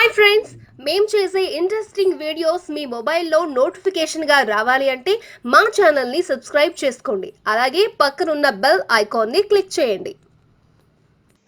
Hi friends మేము చేసే interesting videos మీ మొబైల్లో నోటిఫికేషన్గా రావాలి అంటే మా ఛానల్ని సబ్స్క్రైబ్ చేసుకోండి. అలాగే పక్కనున్న బెల్ ఐకాన్ని క్లిక్ చేయండి.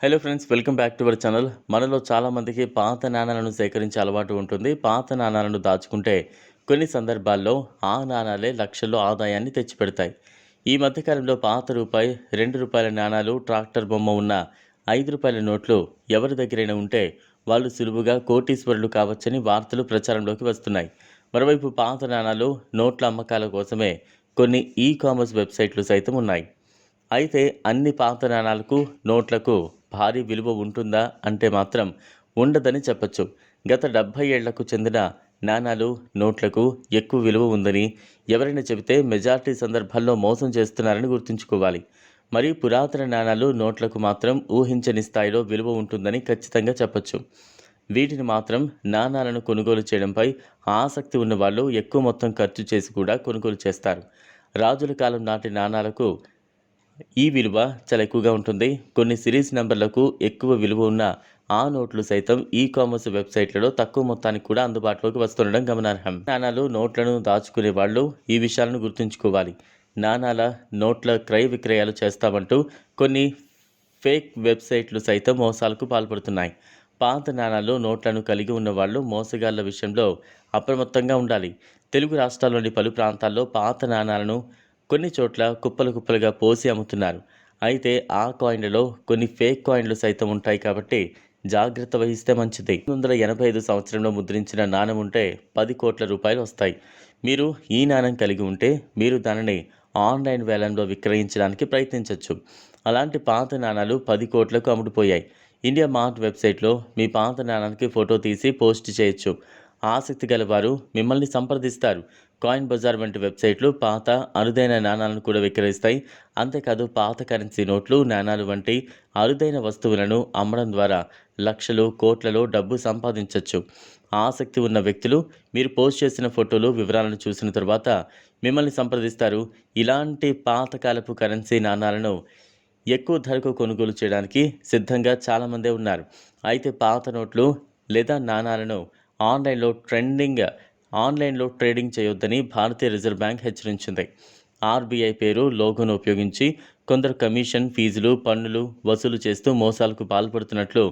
Hello friends welcome back to our channel మనలో చాలామందికి పాత నాణాలను సేకరించే అలవాటు ఉంటుంది. పాత నాణాలను దాచుకుంటే కొన్ని సందర్భాల్లో ఆ నాణాలే లక్షల్లో ఆదాయాన్ని తెచ్చిపెడతాయి. ఈ మధ్యకాలంలో పాత రూపాయి రెండు రూపాయల నాణాలు ట్రాక్టర్ బొమ్మ ఉన్న ఐదు రూపాయల నోట్లు ఎవరి దగ్గరైనా ఉంటే వాళ్ళు సులువుగా కోటీశ్వరులు కావచ్చని వార్తలు ప్రచారంలోకి వస్తున్నాయి. మరోవైపు పాత నాణాలు నోట్ల అమ్మకాల కోసమే కొన్ని ఈ కామర్స్ వెబ్సైట్లు సైతం ఉన్నాయి. అయితే అన్ని పాత నాణాలకు నోట్లకు భారీ విలువ ఉంటుందా అంటే మాత్రం ఉండదని చెప్పచ్చు. గత డెబ్భై ఏళ్ళకు చెందిన నాణాలు నోట్లకు ఎక్కువ విలువ ఉందని ఎవరైనా చెబితే మెజార్టీ సందర్భాల్లో మోసం చేస్తున్నారని గుర్తుంచుకోవాలి. మరియు పురాతన నాణాలు నోట్లకు మాత్రం ఊహించని స్థాయిలో విలువ ఉంటుందని ఖచ్చితంగా చెప్పొచ్చు. వీటిని మాత్రం నాణాలను కొనుగోలు చేయడంపై ఆసక్తి ఉన్నవాళ్ళు ఎక్కువ మొత్తం ఖర్చు చేసి కూడా కొనుగోలు చేస్తారు. రాజుల కాలం నాటి నాణాలకు ఈ విలువ చాలా ఎక్కువగా ఉంటుంది. కొన్ని సిరీస్ నెంబర్లకు ఎక్కువ విలువ ఉన్న ఆ నోట్లు సైతం ఈ కామర్స్ వెబ్సైట్లలో తక్కువ మొత్తానికి కూడా అందుబాటులోకి వస్తుండడం గమనార్హం. నాణాలు నోట్లను దాచుకునే వాళ్ళు ఈ విషయాలను గుర్తుంచుకోవాలి. నాణాల నోట్ల క్రయ విక్రయాలు చేస్తామంటూ కొన్ని ఫేక్ వెబ్సైట్లు సైతం మోసాలకు పాల్పడుతున్నాయి. పాత నాణాలు నోట్లను కలిగి ఉన్న వాళ్ళు మోసగాళ్ళ విషయంలో అప్రమత్తంగా ఉండాలి. తెలుగు రాష్ట్రాల్లోని పలు ప్రాంతాల్లో పాత నాణాలను కొన్ని చోట్ల కుప్పలు కుప్పలుగా పోసి అమ్ముతున్నారు. అయితే ఆ కాయిన్లలో కొన్ని ఫేక్ కాయిన్లు సైతం ఉంటాయి కాబట్టి జాగ్రత్త వహిస్తే మంచిది. వందల ఎనభై ఐదు సంవత్సరంలో ముద్రించిన నాణం ఉంటే పది కోట్ల రూపాయలు వస్తాయి. మీరు ఈ నాణం కలిగి ఉంటే మీరు దానిని ఆన్లైన్ వేలంలో విక్రయించడానికి ప్రయత్నించవచ్చు అలాంటి పాత నాణాలు పది కోట్లకు అమ్ముడుపోయాయి. ఇండియా మార్ట్ వెబ్సైట్లో మీ పాత నాణానికి ఫోటో తీసి పోస్ట్ చేయొచ్చు. ఆసక్తి గల వారు మిమ్మల్ని సంప్రదిస్తారు. కాయిన్ బజార్ వంటి వెబ్సైట్లు పాత అరుదైన నాణాలను కూడా విక్రయిస్తాయి. అంతేకాదు పాత కరెన్సీ నోట్లు నాణాలు వంటి అరుదైన వస్తువులను అమ్మడం ద్వారా లక్షలు కోట్లలో డబ్బు సంపాదించవచ్చు ఆసక్తి ఉన్న వ్యక్తులు మీరు పోస్ట్ చేసిన ఫోటోలు వివరాలను చూసిన తర్వాత మిమ్మల్ని సంప్రదిస్తారు. ఇలాంటి పాతకాలపు కరెన్సీ నాణాలను ఎక్కువ ధరకు కొనుగోలు చేయడానికి సిద్ధంగా చాలామందే ఉన్నారు. అయితే పాత నోట్లు లేదా నాణాలను ఆన్లైన్లో ట్రెండింగ్ ఆన్లైన్లో ట్రేడింగ్ చేయొద్దని భారతీయ రిజర్వ్ బ్యాంక్ హెచ్చరించింది. ఆర్బీఐ పేరు లోగోను ఉపయోగించి కొందరు కమిషన్ ఫీజులు పన్నులు వసూలు చేస్తూ మోసాలకు పాల్పడుతున్నట్లు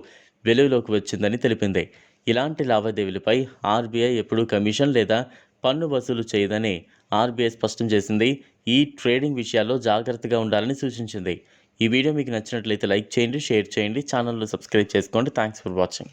వెలుగులోకి వచ్చిందని తెలిపింది. ఇలాంటి లావాదేవీలపై ఆర్బీఐ ఎప్పుడూ కమిషన్ లేదా పన్ను వసూలు చేయదని ఆర్బీఐ స్పష్టం చేసింది. ఈ ట్రేడింగ్ విషయాల్లో జాగ్రత్తగా ఉండాలని సూచించింది. ఈ వీడియో మీకు నచ్చినట్లయితే లైక్ చేయండి షేర్ చేయండి ఛానల్ను సబ్స్క్రైబ్ చేసుకోండి. Thanks for watching.